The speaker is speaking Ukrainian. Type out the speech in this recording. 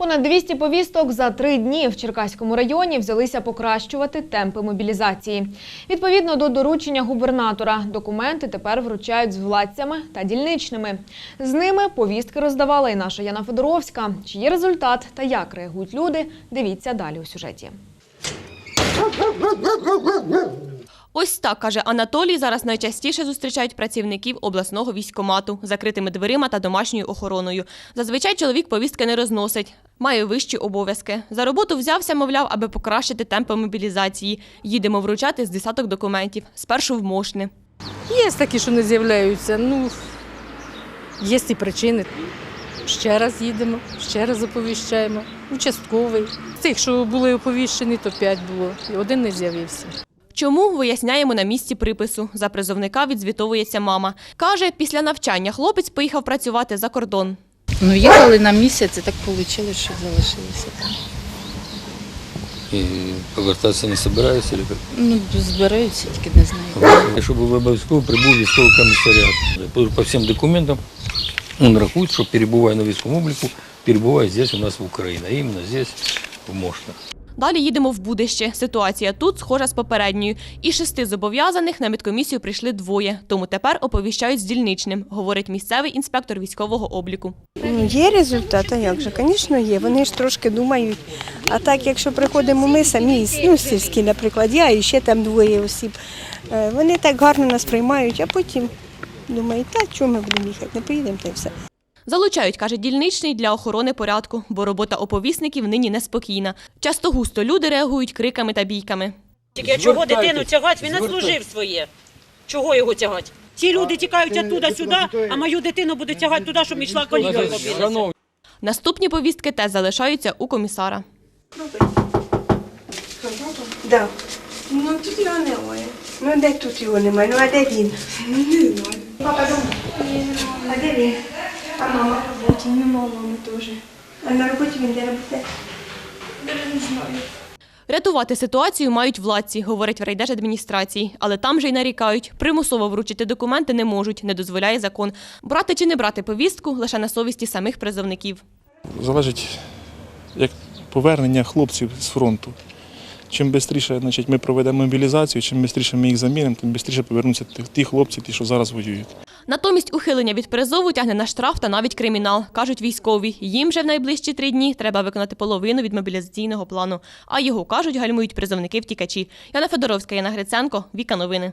Понад 200 повісток за три дні в Черкаському районі взялися покращувати темпи мобілізації. Відповідно до доручення губернатора, документи тепер вручають з владцями та дільничними. З ними повістки роздавала і наша Яна Федоровська. Чи є результат та як реагують люди? Дивіться далі у сюжеті. Ось так, каже Анатолій, зараз найчастіше зустрічають працівників обласного військкомату закритими дверима та домашньою охороною. Зазвичай чоловік повістки не розносить, має вищі обов'язки. За роботу взявся, мовляв, аби покращити темпи мобілізації. Їдемо вручати з десяток документів. Спершу в Мошни. Є такі, що не з'являються. Ну, є і причини. Ще раз їдемо, ще раз оповіщаємо. Участковий. З тих, що були оповіщені, то п'ять було. І один не з'явився. Чому виясняємо на місці припису? За призовника відзвітовується мама. Каже, після навчання хлопець поїхав працювати за кордон. Ну, їхали на місяць, і так вийшло, що залишилися там. І повертатися не збираюся. Ну, збираються, тільки не знаю. Щоб обов'язково прибув військовий комісаріат. По- По всім документам він рахує, що перебуває на військовому обліку, перебуває здесь у нас в Україні, а іменно здесь, в Мошно. Далі їдемо в будище. Ситуація тут схожа з попередньою. Із шести зобов'язаних на медкомісію прийшли двоє, тому тепер оповіщають з дільничним, говорить місцевий інспектор військового обліку. Ну, є результат, а як же? Звісно, є. Вони ж трошки думають. А так, якщо приходимо ми самі, ну, сільські, наприклад, я і ще там двоє осіб, е, вони так гарно нас приймають, а потім думають, та чому ми будемо їхати, не поїдемо та й все. Залучають, каже дільничний, для охорони порядку, бо робота оповісників нині неспокійна. Часто густо люди реагують криками та бійками. Тільки чого дитину тягать? Він наслужив своє. Чого його тягать? Ці люди тікають оттуда сюди, а мою дитину буде тягати туди, щоб йшла коліка. Наступні повістки теж залишаються у комісара. Да. Ну тут його немає. Ну де тут його немає? Ну а де він? Не знаю. Папа? А де він? А мама на роботі? Нема мами теж. А на роботі він де робите? Не знаю. Рятувати ситуацію мають владці, говорить в райдержадміністрації, але там же й нарікають. Примусово вручити документи не можуть, не дозволяє закон. Брати чи не брати повістку лише на совісті самих призовників. залежить як повернення хлопців з фронту. Чим швидше значить, ми проведемо мобілізацію, чим швидше ми їх замінимо, тим швидше повернуться ті- ті хлопці, ті, що зараз воюють. Натомість ухилення від призову тягне на штраф та навіть кримінал, кажуть військові. Їм же в найближчі три дні треба виконати половину від мобілізаційного плану. А його кажуть, гальмують призовники втікачі. Яна Федоровська, Яна Гриценко, Віка Новини.